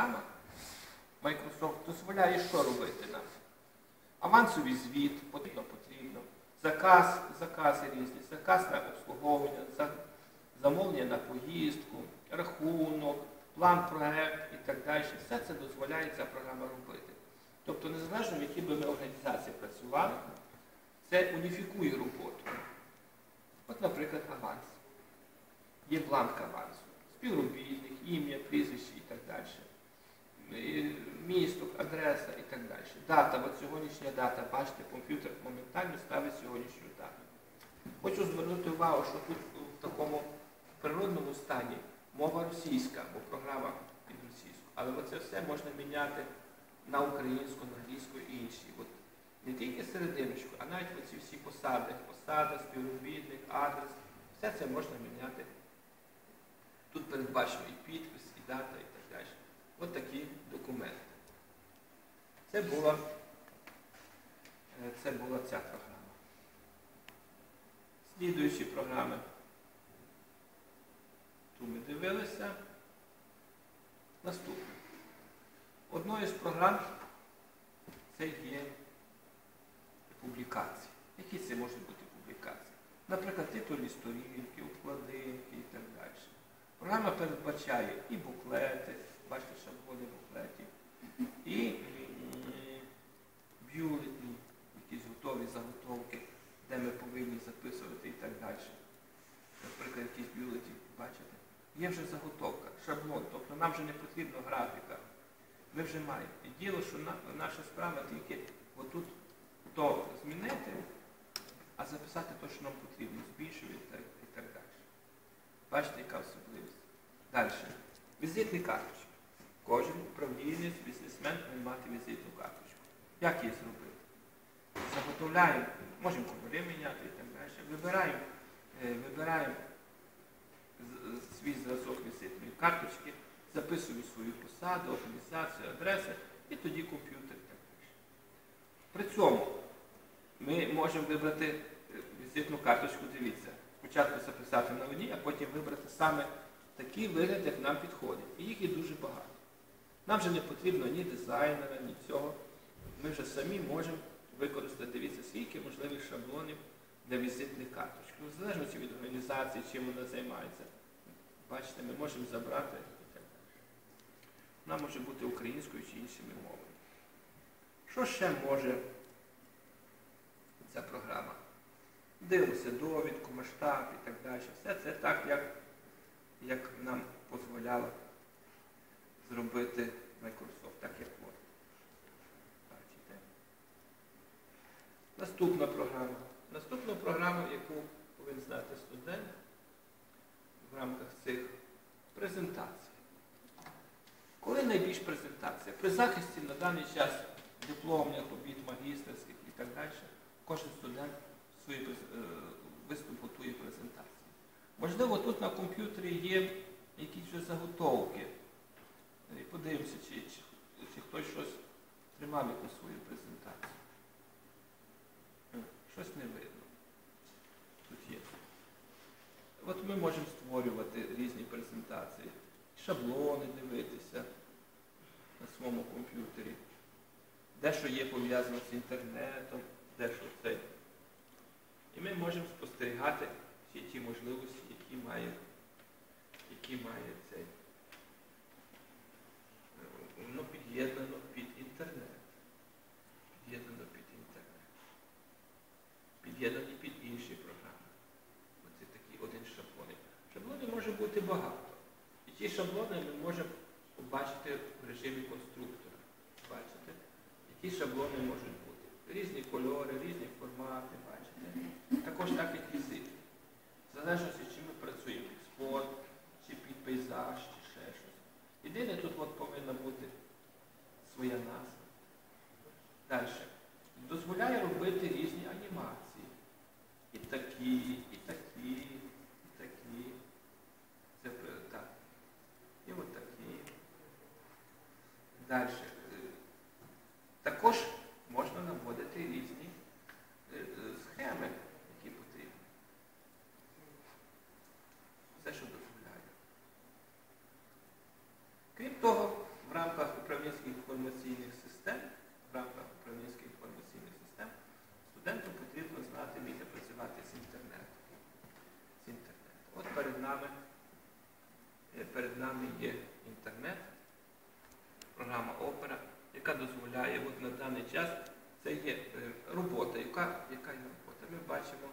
програма Microsoft дозволяє що робити нам? Авансовий звіт, потрібно, потрібно, заказ, закази різні, заказ на обслуговування, за- замовлення на поїздку, рахунок, план проект і так далі. Все це дозволяє ця програма робити. Тобто, незалежно в якій би ми організації працювали, це уніфікує роботу. От, наприклад, аванс. Є бланк авансу, співробітник, ім'я, прізвище і так далі. Місто, адреса і так далі. Дата, от сьогоднішня дата, бачите, комп'ютер моментально ставить сьогоднішню дату. Хочу звернути увагу, що тут в такому природному стані мова російська, бо програма під російську. Але це все можна міняти на українську, на англійську і інші. От не тільки серединочку, а навіть оці всі посади, посада, співробітник, адрес, все це можна міняти. Тут передбачено і підпис, і дата, і так далі. От такі документи. Це була, е, це була ця програма. Слідуючі програми. Тут ми дивилися. Наступне. Одною з програм це є публікації. Які це можуть бути публікації? Наприклад, титульні сторінки, обкладинки і так далі. Програма передбачає і буклети, бачите, шаблони буклетів, і м, бюлетні, якісь готові заготовки, де ми повинні записувати і так далі. Наприклад, якісь бюлетні, бачите? Є вже заготовка, шаблон, тобто нам вже не потрібна графіка. Ми вже маємо. І діло, що наша справа тільки отут то змінити, а записати те, що нам потрібно, збільшувати і так, і так далі. Бачите, яка особливість. Далі. Візитні карточки. Кожен управлінець, бізнесмен має мати візитну карточку. Як її зробити? Заготовляємо, можемо кольори міняти і так далі. Вибираємо, е, вибираємо свій зразок візитної карточки, записуємо свою посаду, організацію, адреси і тоді комп'ютер. При цьому ми можемо вибрати е, візитну карточку, дивіться, спочатку записати на одній, а потім вибрати саме такий вигляд, як нам підходить. І їх є дуже багато. Нам вже не потрібно ні дизайнера, ні цього. Ми вже самі можемо використати, дивіться, скільки можливих шаблонів для візитних карточок. Ну, В залежності від організації, чим вона займається. Бачите, ми можемо забрати і так далі. Вона може бути українською чи іншими мовами. Що ще може ця програма? Дивимося довідку, масштаб і так далі. Все це так, як, як нам дозволяло зробити Microsoft, так як Word. Бачите? Наступна програма. Наступну програму, яку повинен знати студент в рамках цих презентацій. Коли найбільш презентація? При захисті на даний час дипломних робіт, магістерських і так далі, кожен студент свій е, виступ готує презентацію. Можливо, тут на комп'ютері є якісь вже заготовки. І подивимося, чи, чи, чи хтось щось тримав якусь свою презентацію. Е, Щось не видно. Тут є. От ми можемо створювати різні презентації, шаблони дивитися на своєму комп'ютері. Дещо є пов'язано з інтернетом, дещо це. І ми можемо спостерігати всі ті можливості, які має, які має цей. Е, Воно під'єднано під інтернет. Під'єднано під інтернет. Під'єднані під інші програми. Оце такий один шаблон. Шаблонів може бути багато. І ті шаблони ми можемо побачити в режимі конструктора. Бачите? Які шаблони можуть бути. Різні кольори, різні формати, бачите. Також так як візит. В залежності, чи ми працюємо спорт, чи під пейзаж, чи ще щось. Єдине, тут от повинна бути своя назва. Далі. Дозволяє робити різні анімації. І такі, і такі, і такі. Це так. І от такі. Далі. Також вміти працювати з інтернетом. З інтернетом. От перед нами, е, перед нами є інтернет, програма Опера, яка дозволяє от на даний час, це є е, робота, яка, яка є робота. Ми бачимо,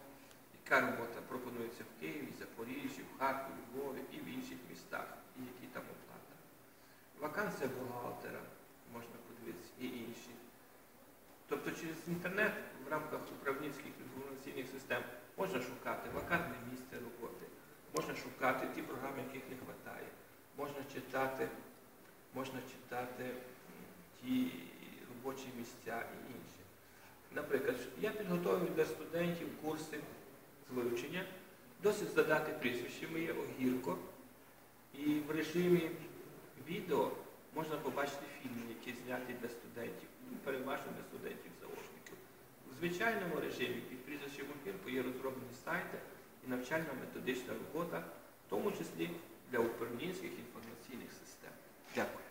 яка робота пропонується в Києві, Запоріжжі, в Харкові, Львові і в інших містах, і які там оплата. Вакансія бухгалтера, можна подивитися, і інші. Тобто через інтернет в рамках управлінських інформаційних систем можна шукати вакантне місце роботи, можна шукати ті програми, яких не вистачає, можна читати, можна читати ті робочі місця і інші. Наприклад, я підготовлю для студентів курси з вивчення, досить задати прізвище моє Огірко, і в режимі відео можна побачити фільми, які зняті для студентів, ну, переважно для студентів-заочників. В звичайному режимі під прізвищем Опірку є розроблені сайти і навчально-методична робота, в тому числі для управлінських інформаційних систем. Дякую.